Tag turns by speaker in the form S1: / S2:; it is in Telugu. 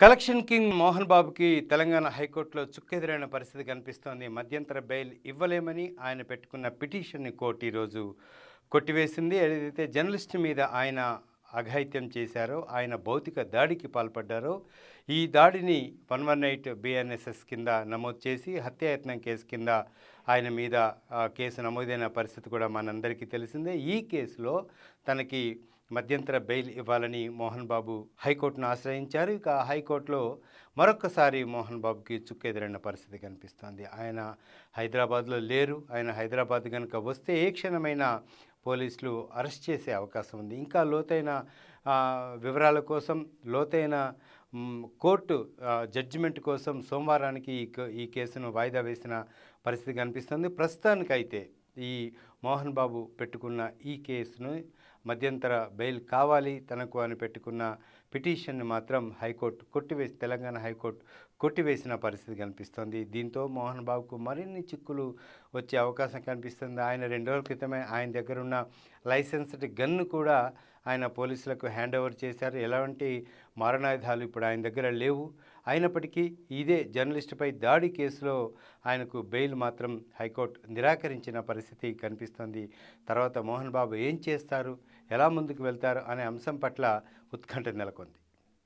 S1: కలెక్షన్ కింగ్ మోహన్ బాబుకి తెలంగాణ హైకోర్టులో చుక్కెదురైన పరిస్థితి కనిపిస్తోంది. మధ్యంతర బెయిల్ ఇవ్వలేమని ఆయన పెట్టుకున్న పిటిషన్ని కోర్టు ఈరోజు కొట్టివేసింది. ఏదైతే జర్నలిస్ట్ మీద ఆయన అఘాయిత్యం చేశారో ఆయన భౌతిక దాడికి పాల్పడ్డారో ఈ దాడిని వన్ వన్ ఎయిట్ బిఎన్ఎస్ఎస్ కింద నమోదు చేసి హత్యాయత్నం కేసు కింద ఆయన మీద కేసు నమోదైన పరిస్థితి కూడా మనందరికీ తెలిసిందే. ఈ కేసులో తనకి మధ్యంతర బెయిల్ ఇవ్వాలని మోహన్ బాబు హైకోర్టును ఆశ్రయించారు. ఇక హైకోర్టులో మరొక్కసారి మోహన్ బాబుకి చుక్కెదిరైన పరిస్థితి కనిపిస్తోంది. ఆయన హైదరాబాద్లో లేరు. ఆయన హైదరాబాద్ కనుక వస్తే ఏ క్షణమైన పోలీసులు అరెస్ట్ చేసే అవకాశం ఉంది. ఇంకా లోతైన వివరాల కోసం లోతైన కోర్టు జడ్జిమెంట్ కోసం సోమవారానికి ఈ ఈ కేసును వాయిదా వేసిన పరిస్థితి కనిపిస్తుంది. ప్రస్తుతానికైతే ఈ మోహన్ బాబు పెట్టుకున్న ఈ కేసును మధ్యంతర బెయిల్ కావాలి తనకు అని పెట్టుకున్న పిటిషన్ని మాత్రం హైకోర్టు కొట్టివేసి తెలంగాణ హైకోర్టు కొట్టివేసిన పరిస్థితి కనిపిస్తోంది. దీంతో మోహన్ బాబుకు మరిన్ని చిక్కులు వచ్చే అవకాశం కనిపిస్తుంది. ఆయన రెండు రోజుల క్రితమే ఆయన దగ్గర ఉన్న లైసెన్స్డ్ గన్ను కూడా ఆయన పోలీసులకు హ్యాండ్ ఓవర్ చేశారు. ఎలాంటి మారణాయుధాలు ఇప్పుడు ఆయన దగ్గర లేవు. అయినప్పటికీ ఇదే జర్నలిస్టుపై దాడి కేసులో ఆయనకు బెయిల్ మాత్రం హైకోర్టు నిరాకరించిన పరిస్థితి కనిపిస్తోంది. తర్వాత మోహన్ బాబు ఏం చేస్తారు? ఎలా ముందుకు వెళ్తారు? అనే అంశం పట్ల ఉత్కంఠ నెలకొంది.